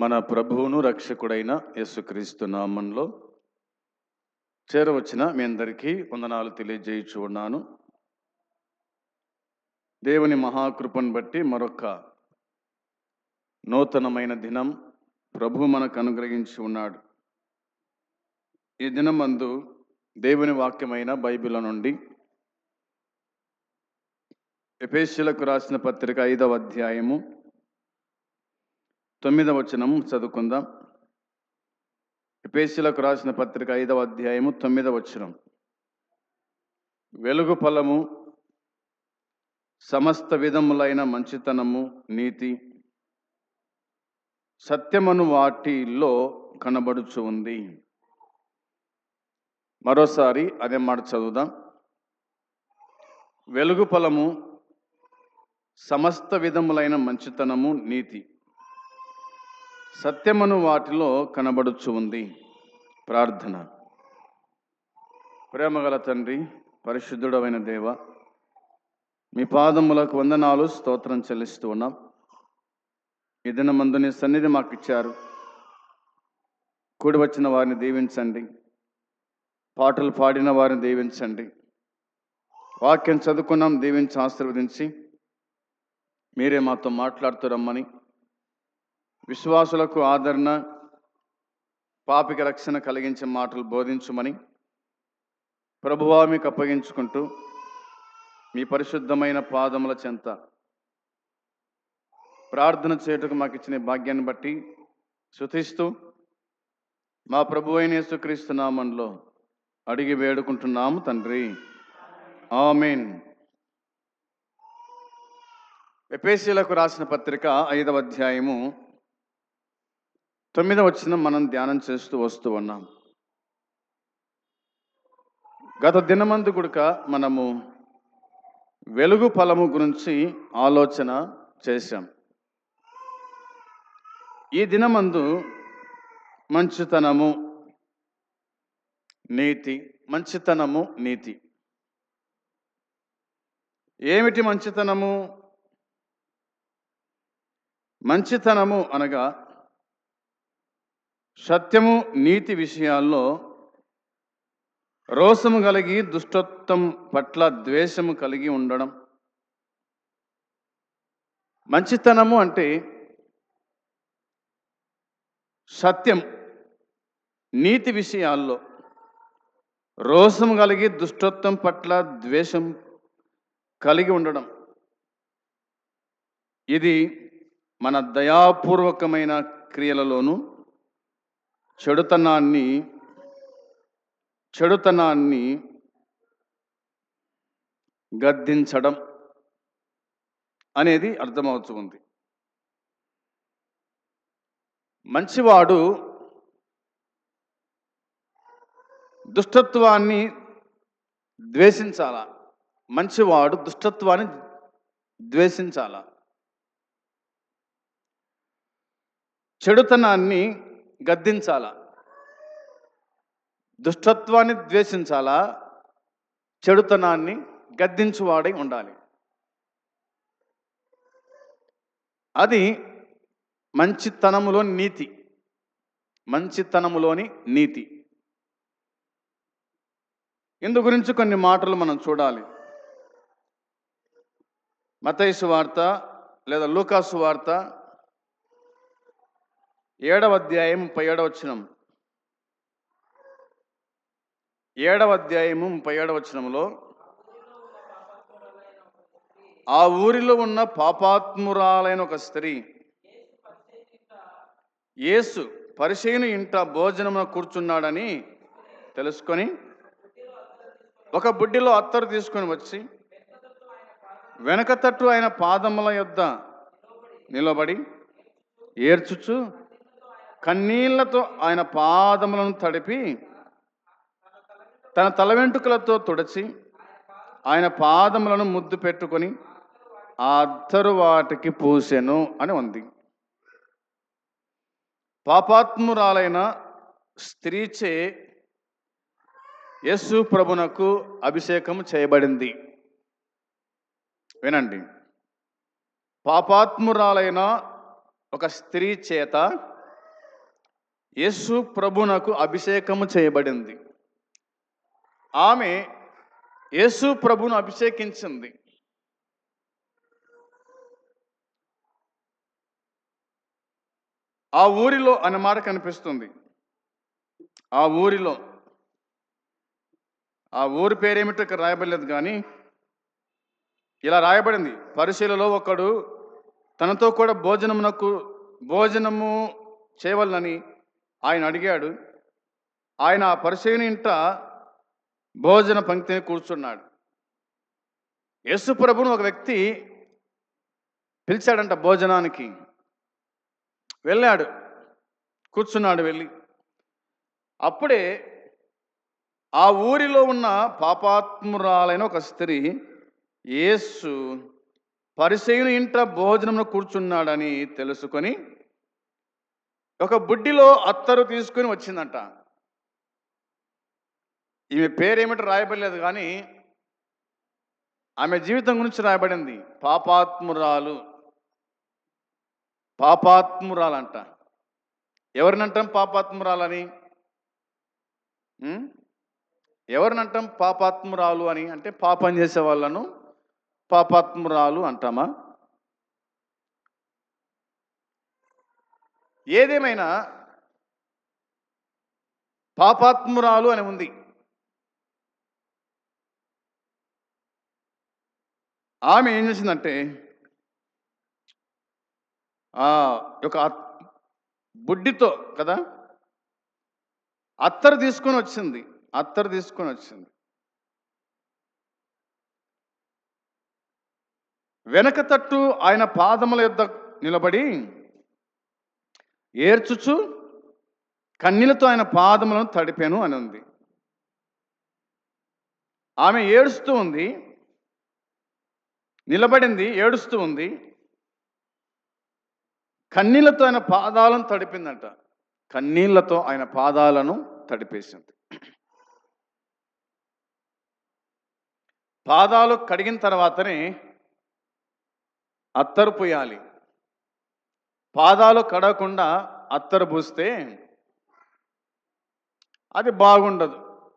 మన ప్రభువును రక్షకుడైన యేసుక్రీస్తు నామంలో చేరవచ్చిన మీ అందరికీ వందనాలు తెలియజేయచ్చు ఉన్నాను. దేవుని మహాకృపను బట్టి మరొక నూతనమైన దినం ప్రభు మనకు అనుగ్రహించి ఉన్నాడు. ఈ దినం అందు దేవుని వాక్యమైన బైబిల్ నుండి ఎపేషులకు రాసిన పత్రిక ఐదవ అధ్యాయము తొమ్మిదవ వచనం చదువుకుందాం. ఎపేషులకు రాసిన పత్రిక ఐదవ అధ్యాయము తొమ్మిదవ వచనం. వెలుగు ఫలము సమస్త విధములైన మంచితనము నీతి సత్యమను వాటిలో కనబడుచు ఉంది. మరోసారి అదే మాట చదువుదాం. వెలుగు ఫలము సమస్త విధములైన మంచితనము నీతి. సత్యమును వాటిలో కనబడుచు ఉంది. ప్రార్థన. ప్రేమగల తండ్రి పరిశుద్ధుడమైన దేవ మీ పాదములకు వందనాలు స్తోత్రం చెల్లిస్తూ ఉన్నాం. ఈ మందుని సన్నిధి మాకు ఇచ్చారు కూడి వచ్చిన వారిని దీవించండి. పాటలు పాడిన వారిని దీవించండి. వాక్యం చదువుకున్నాం దీవించి ఆశీర్వదించి మీరే మాతో మాట్లాడుతూ రమ్మని విశ్వాసులకు ఆదరణ పాపిక రక్షణ కలిగించే మాటలు బోధించమని ప్రభువా మీకు అప్పగించుకుంటూ మీ పరిశుద్ధమైన పాదముల చెంత ప్రార్థన చేయుటకు మాకు ఇచ్చిన భాగ్యాన్ని బట్టి శుతిస్తూ మా ప్రభు అయిన యేసుక్రీస్తు నామంలో అడిగి వేడుకుంటున్నాము తండ్రి. ఆమెన్. ఎపేసీలకు రాసిన పత్రిక ఐదవ అధ్యాయము తొమ్మిదవ వచ్చిన మనం ధ్యానం చేస్తూ వస్తూ ఉన్నాం. గత దినమందు గుడక మనము వెలుగు ఫలము గురించి ఆలోచన చేశాం. ఈ దినమందు మంచితనము నీతి మంచితనము నీతి. ఏమిటి మంచితనము? మంచితనము అనగా సత్యము నీతి విషయాల్లో రోషము కలిగి దుష్టత్వం పట్ల ద్వేషము కలిగి ఉండడం. మంచితనము అంటే సత్యం నీతి విషయాల్లో రోషము కలిగి దుష్టత్వం పట్ల ద్వేషం కలిగి ఉండడం. ఇది మన దయాపూర్వకమైన క్రియలలోనూ చెడుతనాన్ని చెడుతనాన్ని గద్దించడం అనేది అర్థమవుతుంది. మంచివాడు దుష్టత్వాన్ని ద్వేషించాలా? మంచివాడు దుష్టత్వాన్ని ద్వేషించాలా? చెడుతనాన్ని గద్దించాలా? దుష్టత్వాన్ని ద్వేషించాలా? చెడుతనాన్ని గద్దించువాడై ఉండాలి. అది మంచితనములోని నీతి. మంచితనములోని నీతి. ఇందు గురించి కొన్ని మాటలు మనం చూడాలి. మతైసు వార్త లేదా లూకాసు వార్త ఏడవ అధ్యాయం ముప్పై ఏడవ వచనం. ఏడవ అధ్యాయము ముప్పై ఏడవ వచనంలో ఆ ఊరిలో ఉన్న పాపాత్మురాలైన ఒక స్త్రీ యేసు పరిశీని ఇంట భోజనమున కూర్చున్నాడని తెలుసుకొని ఒక బుడ్డిలో అత్తరు తీసుకొని వచ్చి వెనక తట్టు ఆయన పాదముల యొద్ద నిలబడి ఏడ్చుచు కన్నీళ్ళతో ఆయన పాదములను తడిపి తన తల వెంట్రుకలతో తుడచి ఆయన పాదములను ముద్దు పెట్టుకొని ఆ వాటికి పూసెను అని ఉంది. పాపాత్మురాలైన స్త్రీచే యస్సు ప్రభునకు అభిషేకం చేయబడింది. వినండి. పాపాత్మురాలైన ఒక స్త్రీ చేత యేసు ప్రభునకు అభిషేకము చేయబడింది. ఆమె యేసు ప్రభును అభిషేకించింది. ఆ ఊరిలో అనే మాట కనిపిస్తుంది. ఆ ఊరిలో ఆ ఊరి పేరేమిటో ఇక్కడ రాయబడలేదు కానీ ఇలా రాయబడింది. పరిశీలలో ఒకడు తనతో కూడా భోజనమునకు భోజనము చేయవలనని ఆయన అడిగాడు ఆయన ఆ పరిశీలన ఇంట భోజన పంక్తిని కూర్చున్నాడు. యేసు ప్రభును ఒక వ్యక్తి పిలిచాడంట భోజనానికి. వెళ్ళాడు కూర్చున్నాడు వెళ్ళి. అప్పుడే ఆ ఊరిలో ఉన్న పాపాత్మురాలైన ఒక స్త్రీ యేసు పరిశైన ఇంట భోజనంలో కూర్చున్నాడని తెలుసుకొని ఒక బుడ్డిలో అత్తరు తీసుకుని వచ్చిందంట. ఈమె పేరేమిటో రాయబడలేదు కానీ ఆమె జీవితం గురించి రాయబడింది. పాపాత్మురాలు. పాపాత్మురాలంట. ఎవరినంటాం పాపాత్మురాలని? ఎవరినంటాం పాపాత్మురాలు అని? అంటే పాపం చేసే వాళ్ళను పాపాత్మురాలు అంటామా? ఏదేమైనా పాపాత్మురాలు అని ఉంది. ఆమె ఏం చేసిందంటే ఆ యొక్క బుడ్డితో కదా అత్తరు తీసుకొని వచ్చింది అత్తరు తీసుకొని వచ్చింది. వెనక తట్టు ఆయన పాదముల యొద్ద నిలబడి ఏర్చుచు కన్నీలతో ఆయన పాదములను తడిపాను అని ఉంది. ఆమె ఏడుస్తూ ఉంది. నిలబడింది ఏడుస్తూ ఉంది. కన్నీళ్ళతో ఆయన పాదాలను తడిపిందంట. కన్నీళ్ళతో ఆయన పాదాలను తడిపేసింది. పాదాలు కడిగిన తర్వాతనే అత్తరు పోయాలి పాదాలు కడకుండా అత్తరు పూస్తే అది బాగుండదు.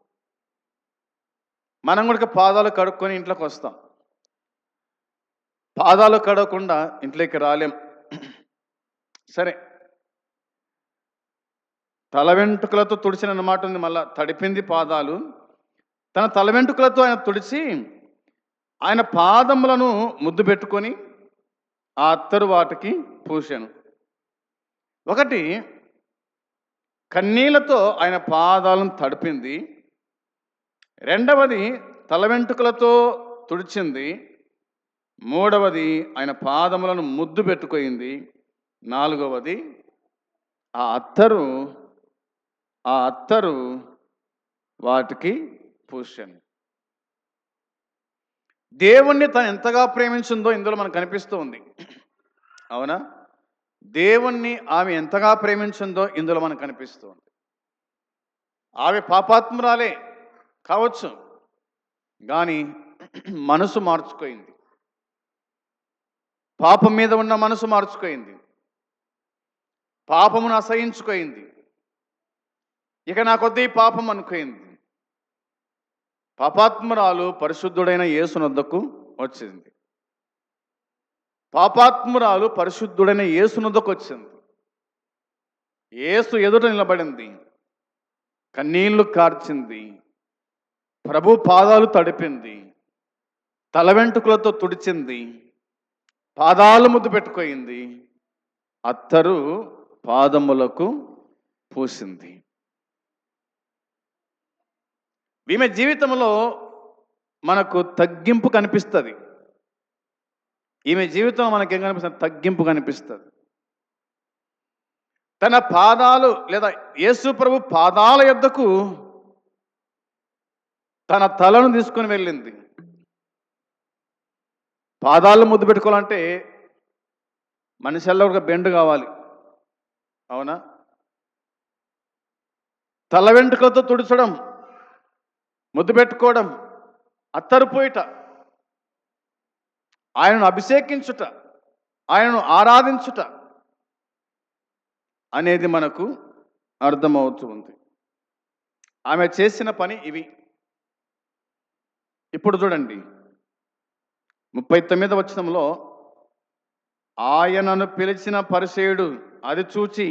మనం కూడా పాదాలు కడుక్కొని ఇంట్లోకి వస్తాం. పాదాలు కడకుండా ఇంట్లోకి రాలేం. సరే. తల వెంట్రుకలతో తుడిచిన అన్నమాట ఉంది మళ్ళా తడిపింది పాదాలు. తన తల వెంట్రుకలతో ఆయన తుడిచి ఆయన పాదములను ముద్దు పెట్టుకొని ఆ అత్తరు వాటికి పూశాను. ఒకటి కన్నీళ్ళతో ఆయన పాదాలను తడిపింది. రెండవది తల వెంట్రుకలతో తుడిచింది. మూడవది ఆయన పాదములను ముద్దు పెట్టుకోయింది. నాలుగవది ఆ అత్తరు ఆ అత్తరు వాటికి పూసాను దేవుణ్ణి తను ఎంతగా ప్రేమించిందో ఇందులో మనకు కనిపిస్తూ ఉంది. అవునా? దేవుణ్ణి ఆమె ఎంతగా ప్రేమించిందో ఇందులో మనకు కనిపిస్తుంది. ఆమె పాపాత్మురాలే కావచ్చు కానీ మనసు మార్చుకోయింది. పాపం మీద ఉన్న మనసు మార్చుకోయింది. పాపమును అసహించుకోయింది. ఇక నాకొద్ది పాపం అనుకోయింది. పాపాత్మురాలు పరిశుద్ధుడైన యేసునొద్దకు వచ్చింది. పాపాత్మురాలు పరిశుద్ధుడైన యేసునొద్దకు వచ్చింది. ఏసు ఎదుట నిలబడింది. కన్నీళ్ళు కార్చింది. ప్రభు పాదాలు తడిపింది. తల వెంట్రుకలతో తుడిచింది. పాదాలు ముద్దు పెట్టుకోయింది. అత్తరు పాదములకు పూసింది. ఈమె జీవితంలో మనకు తగ్గింపు కనిపిస్తుంది. ఈమె జీవితంలో మనకేం కనిపిస్తుంది? తగ్గింపు కనిపిస్తుంది. తన పాదాలు లేదా యేసు ప్రభు పాదాల యొద్దకు తన తలను తీసుకొని వెళ్ళింది. పాదాలు ముద్దు పెట్టుకోవాలంటే మనిషిలో ఒక బెండు కావాలి. అవునా? తల వెంట్రుకలతో తుడిచడం ముద్దు పెట్టుకోవడం అత్తరు పోయిట ఆయనను అభిషేకించుట ఆయనను ఆరాధించుట అనేది మనకు అర్థమవుతూ ఉంది. ఆమె చేసిన పని ఇవి. ఇప్పుడు చూడండి. ముప్పై తొమ్మిది వచనంలో ఆయనను పిలిచిన పరిసేయుడు అది చూచి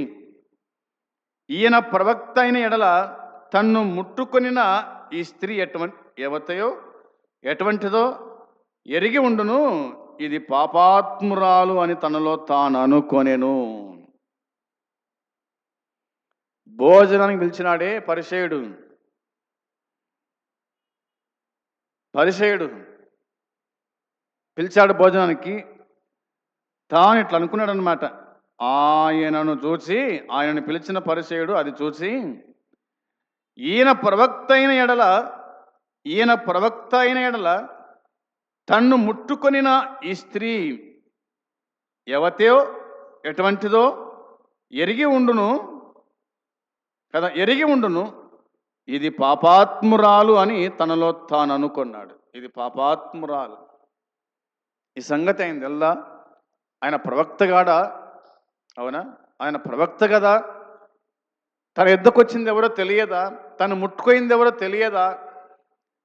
ఈయన ప్రవక్త అయిన ఎడల తన్ను ముట్టుకొనిన ఈ స్త్రీ ఎటువంటి ఎవతయో ఎటువంటిదో ఎరిగి ఉండును ఇది పాపాత్మురాలు అని తనలో తాను అనుకొనెను. భోజనానికి పిలిచినాడే పరిచయుడు పరిచయుడు పిలిచాడు భోజనానికి. తాను ఇట్లా అనుకున్నాడు అనమాట ఆయనను చూసి ఆయనను పిలిచిన పరిచయుడు అది చూసి ఈయన ప్రవక్త అయిన ఎడల ఈయన ప్రవక్త అయిన ఎడల తన్ను ముట్టుకొనిన ఈ స్త్రీ ఎవతో ఎటువంటిదో? ఎరిగి ఉండును. కదా ఎరిగి ఉండును. ఇది పాపాత్మురాలు అని తనలో తాను అనుకున్నాడు. ఇది పాపాత్మురాలు. ఈ సంగతి అయింది తెల్దా ఆయన ప్రవక్తగాడా అవునా? ఆయన ప్రవక్త కదా? తన ఎద్దకొచ్చింది ఎవరో తెలియదా? తను ముట్టుకోయింది ఎవరో తెలియదా?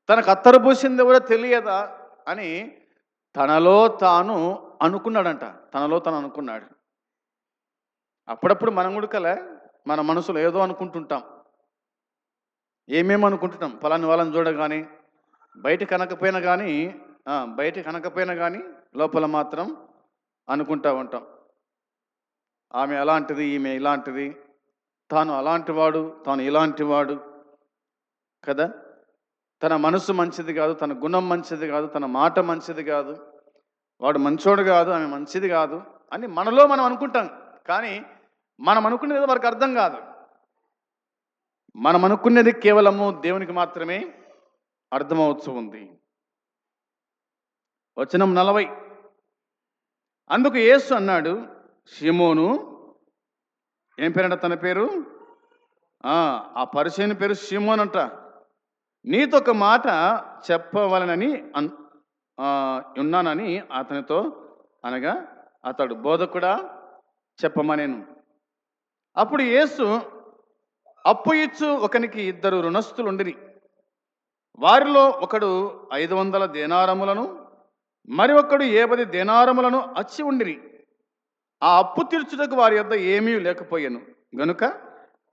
తనకు అత్తరు పూసింది ఎవరో తెలియదా? అని తనలో తాను అనుకున్నాడంట. తనలో తను అనుకున్నాడు. అప్పుడప్పుడు మనం గుడకలే మన మనసులో ఏదో అనుకుంటుంటాం. ఏమేమి అనుకుంటున్నాం ఫలాని వాళ్ళని చూడగానే బయట కనకపోయినా కానీ బయట కనకపోయినా కానీ లోపల మాత్రం అనుకుంటా ఉంటాం. ఆమె అలాంటిది ఈమె ఇలాంటిది తాను అలాంటి వాడు తాను ఇలాంటి వాడు కదా? తన మనసు మంచిది కాదు తన గుణం మంచిది కాదు తన మాట మంచిది కాదు. వాడు మంచోడు కాదు ఆమె మంచిది కాదు అని మనలో మనం అనుకుంటాం. కానీ మనం అనుకునేది వారికి అర్థం కాదు. మనం అనుకునేది కేవలము దేవునికి మాత్రమే అర్థమవుతూ ఉంది. వచనం నలభై. అందుకు యేసు అన్నాడు షిమోను ఏం పేరంట తన పేరు? ఆ ఆ పరిచయం పేరు షిమోన్ అంట నీతో ఒక మాట చెప్పవలనని అన్ ఉన్నానని అతనితో అనగా అతడు బోధకుడా చెప్పమనేను. అప్పుడు యేసు అప్పు ఇచ్చు ఒకనికి ఇద్దరు రుణస్థులు ఉండిరి వారిలో ఒకడు ఐదు వందల దేనారములను మరి ఒకడు ఏపది దేనారములను అచ్చి ఉండిరి. ఆ అప్పు తీర్చుటకు వారి యొద్ద ఏమీ లేకపోయాను. గనుక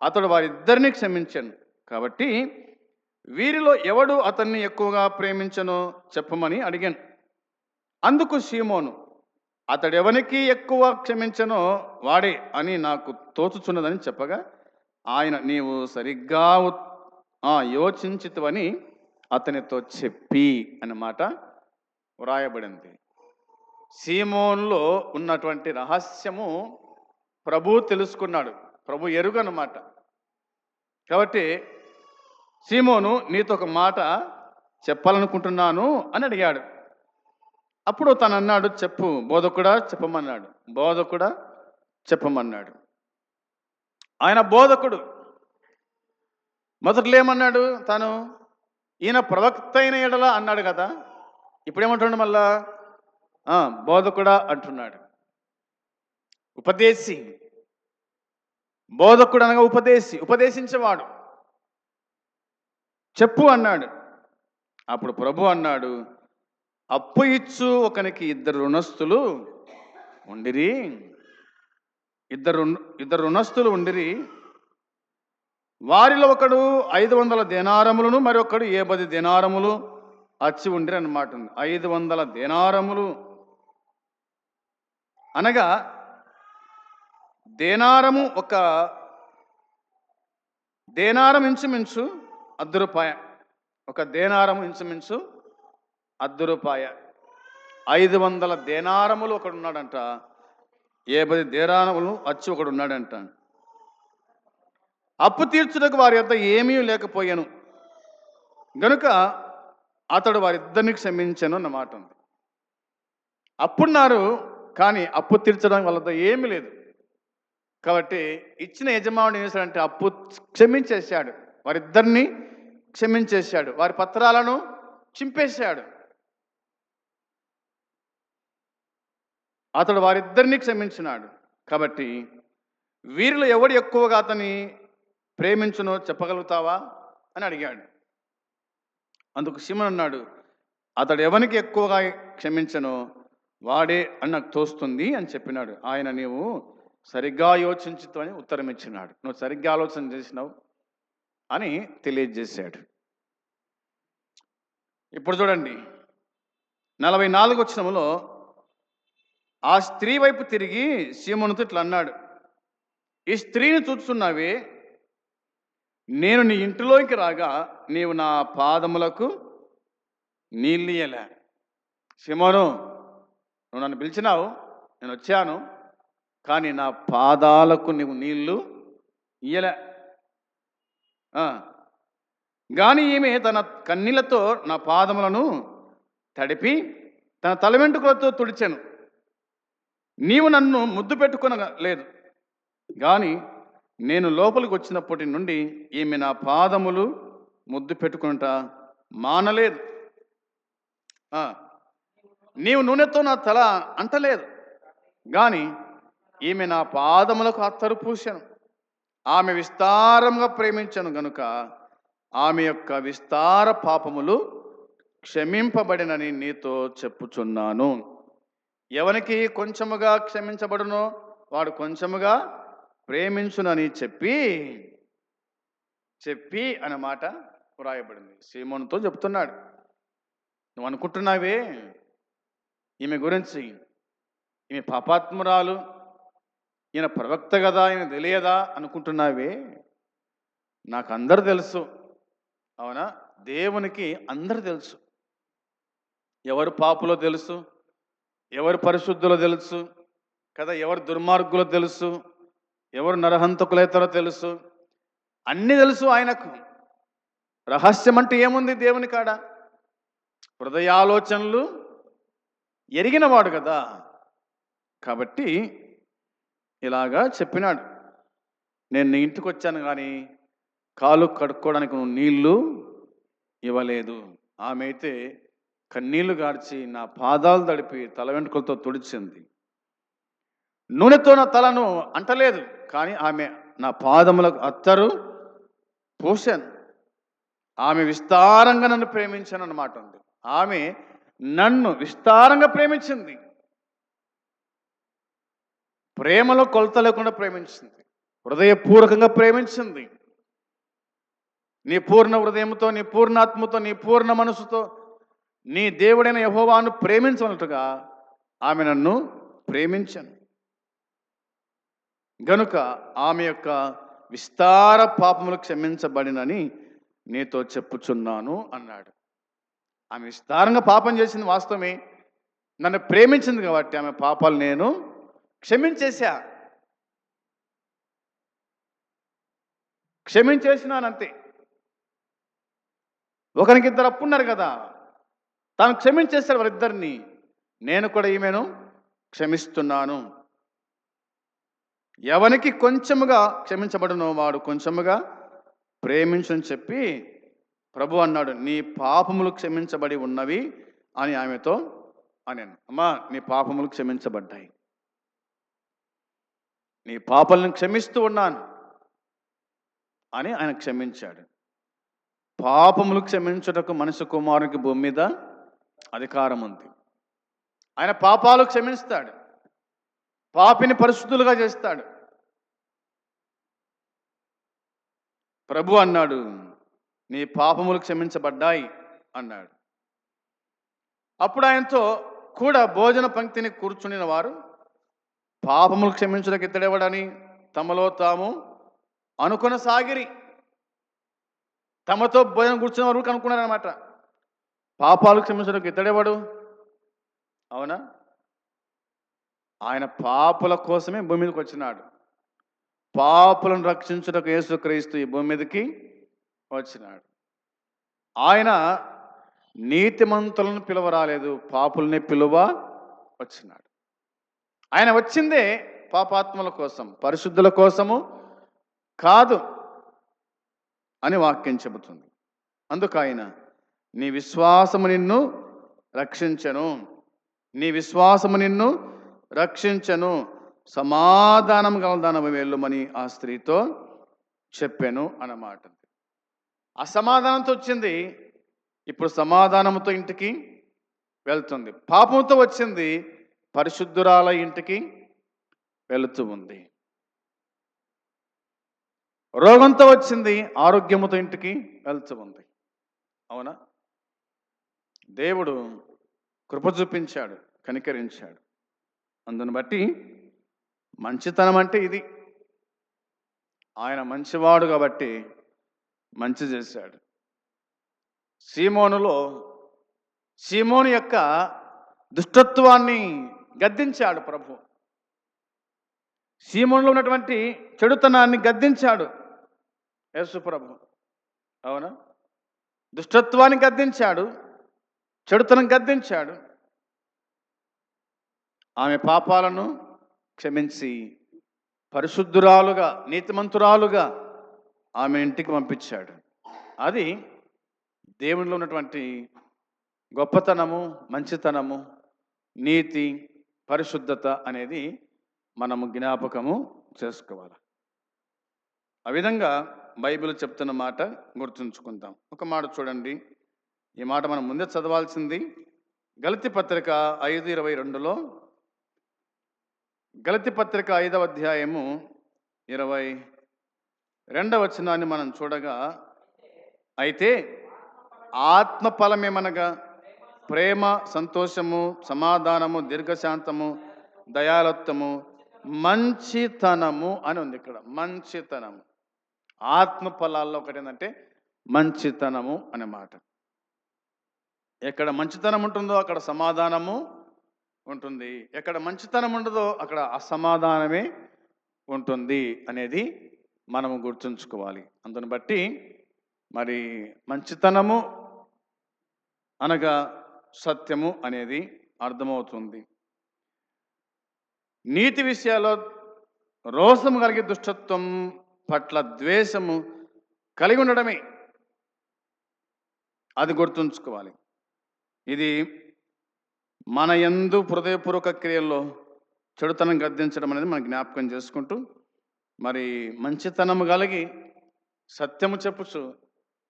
అతడు వారిద్దరిని క్షమించాను. కాబట్టి వీరిలో ఎవడు అతన్ని ఎక్కువగా ప్రేమించనో చెప్పమని అడిగాను. అందుకు సీమోను అతడెవనికి ఎక్కువ క్షమించనో వాడే అని నాకు తోచుచున్నదని చెప్పగా ఆయన నీవు సరిగ్గా ఉత్- అతనితో చెప్పి అన్నమాట వ్రాయబడింది. సీమోన్లో ఉన్నటువంటి రహస్యము ప్రభు తెలుసుకున్నాడు. ప్రభు ఎరుగు అన్నమాట కాబట్టి సీమోను నీతో ఒక మాట చెప్పాలనుకుంటున్నాను అని అడిగాడు. అప్పుడు తను అన్నాడు చెప్పు బోధకుడా చెప్పమన్నాడు బోధకుడా చెప్పమన్నాడు. ఆయన బోధకుడు. మొదట్లో ఏమన్నాడు తాను? ఈయన ప్రవక్త అయిన ఎడల అన్నాడు కదా. ఇప్పుడేమంటున్నాడు మళ్ళా? బోధకుడా అంటున్నాడు. ఉపదేశి. బోధకుడు అనగా ఉపదేశి ఉపదేశించేవాడు. చెప్పు అన్నాడు. అప్పుడు ప్రభు అన్నాడు అప్పు ఇచ్చు ఒకనికి ఇద్దరు రుణస్థులు ఉండిరి. ఇద్దరు ఇద్దరు రుణస్థులు ఉండిరి. వారిలో ఒకడు ఐదు వందల దేనారములను మరొకడు ఏ పది దినారములు అచ్చి ఉండిరి అనమాట ఉంది ఐదు వందల దేనారములు. అనగా దేనారము ఒక దేనారం ఇంచుమించు అర్ధ రూపాయ ఒక దేనారం ఇంచుమించు అర్ధ రూపాయ ఐదు వందల దేనారములు ఒకడు ఉన్నాడంట ఏ పది దేనారములు వచ్చి ఒకడు ఉన్నాడంట అప్పు తీర్చుటకు వారి యొక్క ఏమీ లేకపోయాను. గనుక అతడు వారిద్దరిని క్షమించాను అన్నమాట ఉంది. అప్పున్నారు కానీ అప్పు తీర్చడానికి వాళ్ళతో ఏమీ లేదు. కాబట్టి ఇచ్చిన యజమానుడు ఏం చేశాడంటే అప్పు క్షమించేశాడు. వారిద్దరిని క్షమించేశాడు. వారి పత్రాలను చింపేశాడు. అతడు వారిద్దరిని క్షమించినాడు. కాబట్టి వీరిలో ఎవడు ఎక్కువగా అతని ప్రేమించునో చెప్పగలుగుతావా అని అడిగాడు. అందుకు సిమన్ అన్నాడు అతడు ఎవరికి ఎక్కువగా క్షమించనో? వాడే అని నాకు తోస్తుంది అని చెప్పినాడు. ఆయన నీవు సరిగ్గా యోచించుతూ అని ఉత్తరం ఇచ్చినాడు. నువ్వు సరిగ్గా ఆలోచన చేసినావు? అని తెలియజేశాడు. ఇప్పుడు చూడండి. నలభై నాలుగు వచ్చినములో ఆ స్త్రీ వైపు తిరిగి సీమనుతో ఇట్లా అన్నాడు. ఈ స్త్రీని చూస్తున్నావే నేను నీ ఇంటిలోకి రాగా నీవు నా పాదములకు నీళ్ళియలే సిమోను నువ్వు నన్ను పిలిచినావు నేను వచ్చాను కానీ నా పాదాలకు నువ్వు నీళ్ళు ఇయ్యలే. కానీ ఈమె తన కన్నీళ్ళతో నా పాదములను తడిపి తన తల వెంట్రుకలతో తుడిచాను. నీవు నన్ను ముద్దు పెట్టుకునలేదు. కానీ నేను లోపలికి వచ్చినప్పటి నుండి ఈమె నా పాదములు ముద్దు పెట్టుకుంటా మానలేదు. నీవు నూనెతో నా తల అంటలేదు. కానీ ఈమె నా పాదములకు అత్తరు పూశాను. ఆమె విస్తారంగా ప్రేమించను గనుక ఆమె యొక్క విస్తార పాపములు క్షమింపబడినని నీతో చెప్పుచున్నాను. ఎవనికి కొంచెముగా క్షమించబడునో వాడు కొంచెముగా ప్రేమించునని చెప్పి చెప్పి అనే మాట వ్రాయబడింది. సీమోనుతో చెప్తున్నాడు. నువ్వు అనుకుంటున్నావే? ఈమె గురించి ఈమె పాపాత్మురాలు ఈయన ప్రవక్త కదా ఆయన తెలియదా అనుకుంటున్నావే? నాకు అందరు తెలుసు. అవునా? దేవునికి అందరు తెలుసు. ఎవరు పాపులో తెలుసు? ఎవరు పరిశుద్ధులో తెలుసు? కదా ఎవరు దుర్మార్గులో తెలుసు? ఎవరు నరహంతకులైతారో తెలుసు? అన్నీ తెలుసు ఆయనకు. రహస్యం అంటే ఏముంది దేవుని కాడ? హృదయాలోచనలు ఎరిగినవాడు కదా. కాబట్టి ఇలాగా చెప్పినాడు. నేను నీ ఇంటికి వచ్చాను కానీ కాలు కడుక్కోవడానికి నువ్వు నీళ్ళు ఇవ్వలేదు. ఆమె అయితే కన్నీళ్ళు గార్చి నా పాదాలు తడిపి తల వెంట్రుకలతో తుడిచింది. నూనెతో నా తలను అంటలేదు కానీ ఆమె నా పాదములకు అత్తరు పోసాను ఆమె విస్తారంగా నన్ను ప్రేమించాను అన్నమాట ఉంది. ఆమె నన్ను విస్తారంగా ప్రేమించింది. ప్రేమలో కొలత లేకుండా ప్రేమించింది. హృదయపూర్వకంగా ప్రేమించింది. నీ పూర్ణ హృదయంతో నీ పూర్ణాత్మతో నీ పూర్ణ మనసుతో నీ దేవుడైన యహోవాను ప్రేమించనట్టుగా ఆమె నన్ను ప్రేమించాను. గనుక ఆమె యొక్క విస్తార పాపములు క్షమించబడినని నీతో చెప్పుచున్నాను అన్నాడు. ఆమె విస్తారంగా పాపం చేసింది వాస్తవమే. నన్ను ప్రేమించింది కాబట్టి ఆమె పాపాలు నేను క్షమించేశా. క్షమించేసినానంతే. ఒకరికి ఇద్దరు అప్పున్నారు కదా. తాను క్షమించేశాడు వారిద్దరిని. నేను కూడా ఈమెను క్షమిస్తున్నాను. ఎవనికి కొంచెముగా క్షమించబడను వాడు కొంచెముగా ప్రేమించని చెప్పి ప్రభు అన్నాడు నీ పాపములు క్షమించబడి ఉన్నవి అని ఆమెతో అని అమ్మా నీ పాపములు క్షమించబడ్డాయి. నీ పాపలను క్షమిస్తూ ఉన్నాను అని ఆయన క్షమించాడు. పాపములు క్షమించుటకు మనిషి కుమారునికి భూమి మీద అధికారం ఉంది. ఆయన పాపాలు క్షమిస్తాడు. పాపిని పరిశుద్ధులుగా చేస్తాడు. ప్రభు అన్నాడు నీ పాపములు క్షమించబడ్డాయి అన్నాడు. అప్పుడు ఆయనతో కూడా భోజన పంక్తిని కూర్చుని వారు పాపములు క్షమించడానికి ఇతడెవడని తమలో తాము అనుకున్న సాగిరి తమతో భోజనం కూర్చున్న వరకు అనుకున్నారనమాట పాపాలు క్షమించడానికి ఇతడెవడు అవునా? ఆయన పాపుల కోసమే భూమి మీదకి వచ్చినాడు. పాపులను రక్షించుటకు యేసుక్రీస్తు ఈ భూమి మీదకి వచ్చినాడు. ఆయన నీతిమంతులను పిలువ రాలేదు పాపుల్ని పిలువ వచ్చినాడు. ఆయన వచ్చిందే పాపాత్మల కోసం పరిశుద్ధుల కోసము కాదు అని వాక్యం చెబుతుంది. అందుకు ఆయన నీ విశ్వాసము నిన్ను రక్షించను. నీ విశ్వాసము నిన్ను రక్షించను. సమాధానం గలదానము వెళ్ళమని ఆ స్త్రీతో చెప్పాను అన్నమాట. అసమాధానంతో వచ్చింది. ఇప్పుడు సమాధానంతో ఇంటికి వెళ్తుంది. పాపంతో వచ్చింది. పరిశుద్ధురాల ఇంటికి వెళుతూ ఉంది. రోగంతో వచ్చింది ఆరోగ్యముతో ఇంటికి వెళ్తూ ఉంది. అవునా? దేవుడు కృప చూపించాడు కనికరించాడు. అందును బట్టి మంచితనం అంటే ఇది. ఆయన మంచివాడు కాబట్టి మంచి చేశాడు. సీమోనులో సీమోను యొక్క దుష్టత్వాన్ని గద్దించాడు ప్రభు. సీమోనులో ఉన్నటువంటి చెడుతనాన్ని గద్దించాడు యేసు ప్రభు. అవునా? దుష్టత్వాన్ని గద్దించాడు చెడుతనం గద్దించాడు. ఆమె పాపాలను క్షమించి పరిశుద్ధురాలుగా నీతిమంతురాలుగా ఆమె ఇంటికి పంపించాడు. అది దేవునిలో ఉన్నటువంటి గొప్పతనము మంచితనము నీతి పరిశుద్ధత అనేది మనము జ్ఞాపకము చేసుకోవాలి. ఆ విధంగా బైబిల్ చెప్తున్న మాట గుర్తుంచుకుందాం. ఒక మాట చూడండి. ఈ మాట మనం ముందే చదవాల్సింది. గలతి పత్రిక ఐదు ఇరవై రెండులో గలతి పత్రిక ఐదవ అధ్యాయము ఇరవై రెండవ వచనాన్ని మనం చూడగా అయితే ఆత్మఫలమేమనగా? ప్రేమ సంతోషము సమాధానము దీర్ఘశాంతము దయాలత్వము మంచితనము అని ఉంది ఇక్కడ. మంచితనము. ఆత్మ ఫలాల్లో ఒకటి ఏంటంటే మంచితనము అనే మాట. ఎక్కడ మంచితనం ఉంటుందో అక్కడ సమాధానము ఉంటుంది. ఎక్కడ మంచితనం ఉండదో అక్కడ అసమాధానమే ఉంటుంది అనేది మనము గుర్తుంచుకోవాలి. అందుని బట్టి మరి మంచితనము అనగా సత్యము అనేది అర్థమవుతుంది. నీతి విషయాల్లో రోషము కలిగే దుష్టత్వం పట్ల ద్వేషము కలిగి ఉండడమే. అది గుర్తుంచుకోవాలి. ఇది మన యందు హృదయపూర్వక క్రియల్లో చెడుతనం గద్దించడం అనేది మనం జ్ఞాపకం చేసుకుంటూ మరి మంచితనము కలిగి సత్యము చెప్పుచు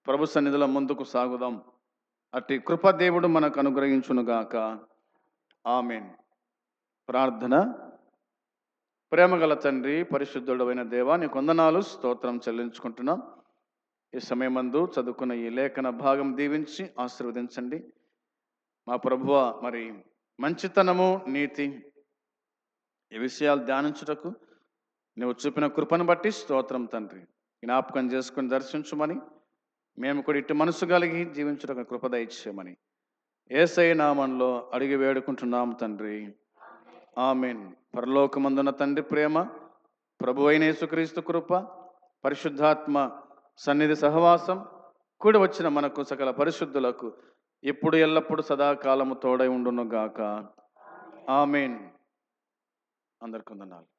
ప్రభు సన్నిధిలో ముందుకు సాగుదాం. అట్టి కృప దేవుడు మనకు అనుగ్రహించునుగాక. ఆమెన్. ప్రార్థన. ప్రేమగల తండ్రి పరిశుద్ధుడమైన దేవాన్ని కొందనాలు స్తోత్రం చెల్లించుకుంటున్నాం. ఈ సమయమందు చదువుకున్న ఈ లేఖన భాగం దీవించి ఆశీర్వదించండి. మా ప్రభువ మరి మంచితనము నీతి ఈ విషయాలు ధ్యానించుటకు నువ్వు చూపిన కృపను బట్టి స్తోత్రం తండ్రి. జ్ఞాపకం చేసుకుని దర్శించుమని మేము కూడా ఇటు మనసు కలిగి జీవించడం కృప ఏసై నామంలో అడిగి వేడుకుంటున్నాం తండ్రి. ఆమెన్. పరలోకమందున తండ్రి ప్రేమ ప్రభు అయిన యేసుక్రీస్తు కృప పరిశుద్ధాత్మ సన్నిధి సహవాసం కూడి వచ్చిన మనకు సకల పరిశుద్ధులకు ఇప్పుడు ఎల్లప్పుడు సదాకాలము తోడై ఉండును గాక. ఆమెన్. అందరికి వందనాలు.